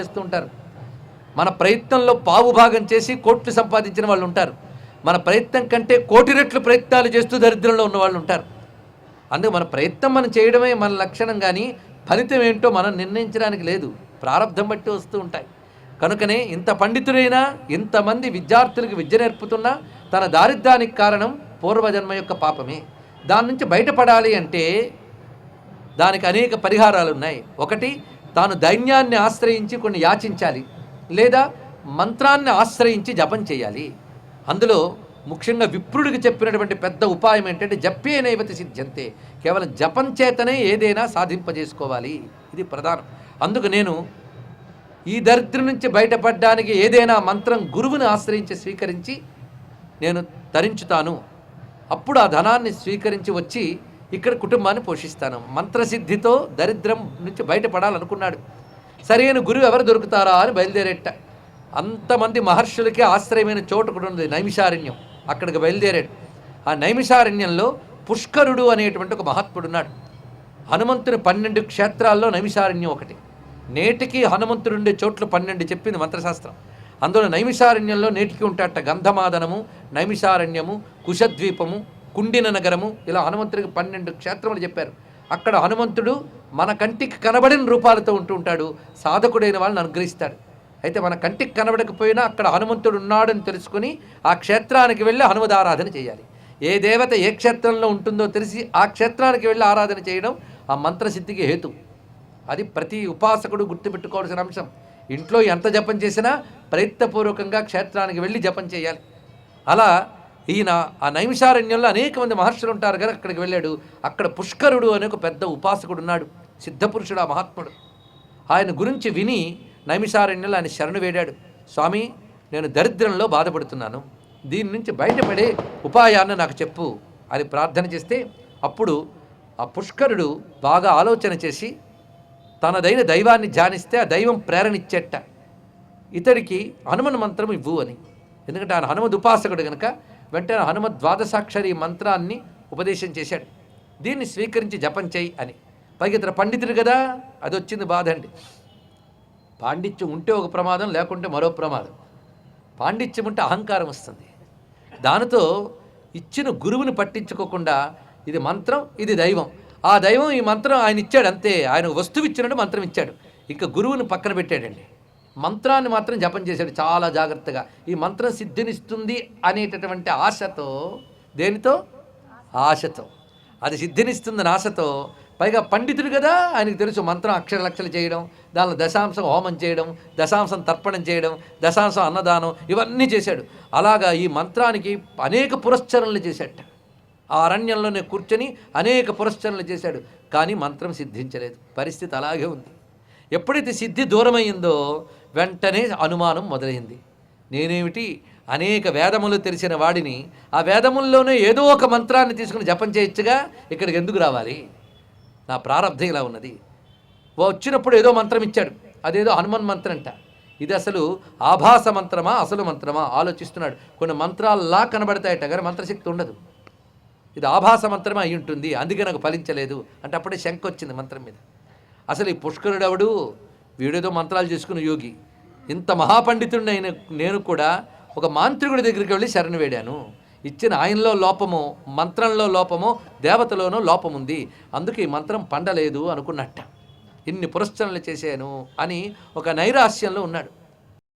చేస్తుంటారు. మన ప్రయత్నంలో పావు భాగం చేసి కోట్లు సంపాదించిన వాళ్ళు ఉంటారు. మన ప్రయత్నం కంటే కోటి రెట్లు ప్రయత్నాలు చేస్తూ దరిద్రంలో ఉన్న వాళ్ళు ఉంటారు. అందుకే మన ప్రయత్నం మనం చేయడమే మన లక్షణం కానీ ఫలితం ఏంటో మనం నిర్ణయించడానికి లేదు. ప్రారంధం బట్టి వస్తూ ఉంటాయి. కనుకనే ఇంత పండితుడైనా ఇంతమంది విద్యార్థులకు విద్య నేర్పుతున్నా తన దారిద్ర్యానికి కారణం పూర్వజన్మ యొక్క పాపమే. దాని నుంచి బయటపడాలి అంటే దానికి అనేక పరిహారాలు ఉన్నాయి. ఒకటి తాను దైన్యాన్ని ఆశ్రయించి కొన్ని యాచించాలి లేదా మంత్రాన్ని ఆశ్రయించి జపం చేయాలి. అందులో ముఖ్యంగా విప్రుడికి చెప్పినటువంటి పెద్ద ఉపాయం ఏంటంటే జప్పే నైవతి సిద్ధ్యంతే. కేవలం జపం చేతనే ఏదైనా సాధింపజేసుకోవాలి. ఇది ప్రధానం. అందుకు నేను ఈ దరిద్రం నుంచి బయటపడడానికి ఏదైనా మంత్రం గురువుని ఆశ్రయించి స్వీకరించి నేను తరించుతాను. అప్పుడు ఆ ధనాన్ని స్వీకరించి వచ్చి ఇక్కడ కుటుంబాన్ని పోషిస్తాను. మంత్రసిద్ధితో దరిద్రం నుంచి బయటపడాలనుకున్నాడు. సరైన గురువు ఎవరు దొరుకుతారా అని బయలుదేరేట. అంతమంది మహర్షులకి ఆశ్రయమైన చోటు కూడా ఉంది నైమిషారణ్యం. అక్కడికి బయలుదేరాడు. ఆ నైమిషారణ్యంలో పుష్కరుడు అనేటువంటి ఒక మహాత్ముడు ఉన్నాడు హనుమంతుని పన్నెండు క్షేత్రాల్లో నైమిషారణ్యం ఒకటి. నేటికి హనుమంతుడు ఉండే చోట్లు పన్నెండు చెప్పింది మంత్రశాస్త్రం. అందులో నైమిషారణ్యంలో నేటికి ఉంటాట గంధమాదనము నైమిషారణ్యము కుశద్వీపము కుండిన నగరము ఇలా హనుమంతుడికి పన్నెండు క్షేత్రములు చెప్పారు. అక్కడ హనుమంతుడు మన కంటికి కనబడిన రూపాలతో ఉంటూ ఉంటాడు. సాధకుడైన వాళ్ళని అనుగ్రహిస్తాడు. అయితే మన కంటికి కనబడకపోయినా అక్కడ హనుమంతుడు ఉన్నాడని తెలుసుకుని ఆ క్షేత్రానికి వెళ్ళి హనుమదారాధన చేయాలి. ఏ దేవత ఏ క్షేత్రంలో ఉంటుందో తెలిసి ఆ క్షేత్రానికి వెళ్ళి ఆరాధన చేయడం ఆ మంత్రసిద్ధికి హేతు. అది ప్రతి ఉపాసకుడు గుర్తుపెట్టుకోవాల్సిన అంశం. ఇంట్లో ఎంత జపం చేసినా ప్రయత్నపూర్వకంగా క్షేత్రానికి వెళ్ళి జపం చేయాలి. అలా ఈయన ఆ నైమిషారణ్యంలో అనేక మంది మహర్షులు ఉంటారు కదా అక్కడికి వెళ్ళాడు. అక్కడ పుష్కరుడు అనే ఒక పెద్ద ఉపాసకుడు ఉన్నాడు సిద్ధపురుషుడు ఆ మహాత్ముడు. ఆయన గురించి విని నైమిషారణ్యంలో ఆయన శరణు వేడాడు. స్వామి నేను దరిద్రంలో బాధపడుతున్నాను. దీని నుంచి బయటపడే ఉపాయాన్ని నాకు చెప్పు అని ప్రార్థన చేస్తే అప్పుడు ఆ పుష్కరుడు బాగా ఆలోచన చేసి తనదైన దైవాన్ని ధ్యానిస్తే ఆ దైవం ప్రేరణ ఇచ్చేట ఇతడికి హనుమన్ మంత్రం ఇవ్వు అని. ఎందుకంటే ఆయన హనుమద్ ఉపాసకుడు కనుక వెంటనే హనుమ ద్వాదశాక్షరి మంత్రాన్ని ఉపదేశం చేశాడు. దీన్ని స్వీకరించి జపం చేయి అని. పైకి ఇతర పండితుడు కదా అది వచ్చింది బాధ అండి. పాండిత్యం ఉంటే ఒక ప్రమాదం లేకుంటే మరో ప్రమాదం. పాండిత్యం ఉంటే అహంకారం వస్తుంది. దానితో ఇచ్చిన గురువుని పట్టించుకోకుండా ఇది మంత్రం ఇది దైవం. ఆ దైవం ఈ మంత్రం ఆయన ఇచ్చాడు అంతే. ఆయన వస్తువు ఇచ్చినట్టు మంత్రం ఇచ్చాడు. ఇంకా గురువుని పక్కన పెట్టాడండి. మంత్రాన్ని మాత్రం జపం చేశాడు చాలా జాగ్రత్తగా. ఈ మంత్రం సిద్ధినిస్తుంది అనేటటువంటి ఆశతో దేనితో? ఆశతో. అది సిద్ధినిస్తుందని ఆశతో పైగా పండితుడు కదా ఆయనకు తెలుసు మంత్రం అక్షర లక్షలు చేయడం దానిలో దశాంశం హోమం చేయడం దశాంశం తర్పణం చేయడం దశాంశం అన్నదానం ఇవన్నీ చేశాడు. అలాగా ఈ మంత్రానికి అనేక పురస్చరణలు చేశాట ఆ అరణ్యంలోనే కూర్చొని అనేక పురస్చరణలు చేశాడు. కానీ మంత్రం సిద్ధించలేదు. పరిస్థితి అలాగే ఉంది. ఎప్పుడైతే సిద్ధి దూరమైందో వెంటనే అనుమానం మొదలైంది. నేనేమిటి? అనేక వేదములు తెలిసిన వాడిని. ఆ వేదముల్లోనే ఏదో ఒక మంత్రాన్ని తీసుకుని జపం చేయొచ్చుగా? ఇక్కడికి ఎందుకు రావాలి? నా ప్రారంధం ఇలా ఉన్నది. వచ్చినప్పుడు ఏదో మంత్రం ఇచ్చాడు. అదేదో హనుమన్ మంత్రం అంట ఇది అసలు ఆభాస మంత్రమా అసలు మంత్రమా? ఆలోచిస్తున్నాడు. కొన్ని మంత్రాల్లా కనబడతాయట కానీ మంత్రశక్తి ఉండదు. ఇది ఆభాస మంత్రమే అయి ఉంటుంది. అందుకే నాకు ఫలించలేదు. అంటే అప్పుడే శంక వచ్చింది మంత్రం మీద. అసలు ఈ పుష్కరుడెవడు? వీడేదో మంత్రాలు చేసుకున్న యోగి. ఇంత మహాపండితుడిని అయిన నేను కూడా ఒక మాంత్రికుడి దగ్గరికి వెళ్ళి శరణు వేడాను. ఇచ్చిన ఆయనలో లోపము మంత్రంలో లోపము దేవతలోనూ లోపం ఉంది అందుకే ఈ మంత్రం పండలేదు అనుకున్నట్ట. ఇన్ని పురస్చరణలు చేశాను అని ఒక నైరాస్యంలో ఉన్నాడు.